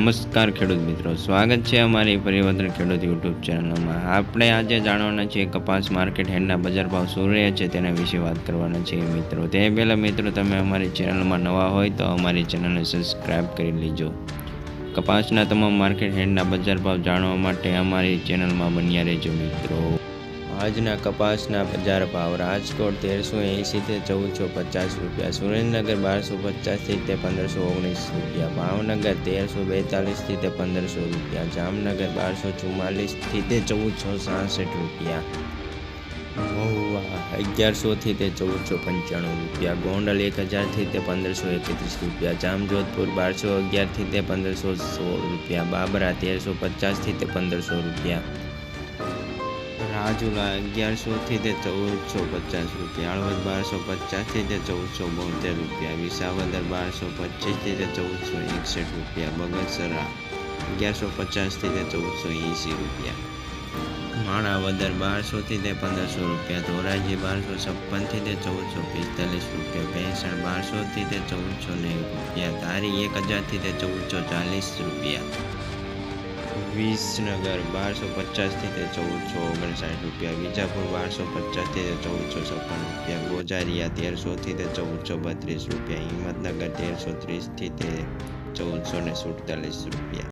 નમસ્કાર ખેડૂત મિત્રો. સ્વાગત છે અમારી પરિવર્તન ખેડૂત યુટ્યુબ ચેનલમાં. આપણે આજે જાણવાના છીએ કપાસ માર્કેટ હેન્ડના બજાર ભાવ શું રહ્યા છે તેના વિશે વાત કરવાના છીએ મિત્રો. તે પહેલાં મિત્રો, તમે અમારી ચેનલમાં નવા હોય તો અમારી ચેનલને સબસ્ક્રાઈબ કરી લેજો. કપાસના તમામ માર્કેટ હેન્ડના બજાર ભાવ જાણવા માટે અમારી ચેનલમાં બન્યા રહેજો મિત્રો. આજના કપાસના બજાર ભાવ રાજકોટ તેરસો એંશીથી ચૌદસો પચાસ રૂપિયા, સુરેન્દ્રનગર બારસો પચાસથી તે પંદરસો ઓગણીસ રૂપિયા, ભાવનગર તેરસો બેતાલીસથી તે પંદરસો રૂપિયા, જામનગર બારસો ચુમ્માલીસથી તે ચૌદસો સાસઠ રૂપિયા. મહુવા અગિયારસોથી તે ચૌદસો પંચાણું રૂપિયા, ગોંડલ એક હજારથી તે પંદરસો એકત્રીસ રૂપિયા, જામજોધપુર બારસો અગિયારથી તે પંદરસો સોળ રૂપિયા, બાબરા તેરસો પચાસથી તે પંદરસો રૂપિયા. રાજુલા અગિયારસોથી તે ચૌદસો પચાસ રૂપિયા, હળવદ બારસો પચાસથી તે ચૌદસો બોતેર રૂપિયા, વિસાવદર બારસો પચીસથી તે ચૌદસો એકસઠ રૂપિયા, બગસરા અગિયારસો પચાસથી તે ચૌદસો એંસી રૂપિયા. માણાવદર બારસોથી તે પંદરસો રૂપિયા, ધોરાજી બારસો છપ્પનથી તે ચૌદસો પિસ્તાલીસ રૂપિયા, ભેંસણ બારસોથી તે ચૌદસો નેવું રૂપિયા, ધારી એક હજારથી તે ચૌદસો ચાલીસ રૂપિયા. વિસનગર બારસો પચાસથી તે ચૌદસો ઓગણસાઠ રૂપિયા, વિજાપુર બારસો પચાસથી તે ચૌદસો છપ્પન રૂપિયા, ગોજારિયા તેરસોથી તે ચૌદસો બત્રીસ રૂપિયા, હિંમતનગર તેરસો ત્રીસથી તે ચૌદસો ને સુડતાલીસ રૂપિયા.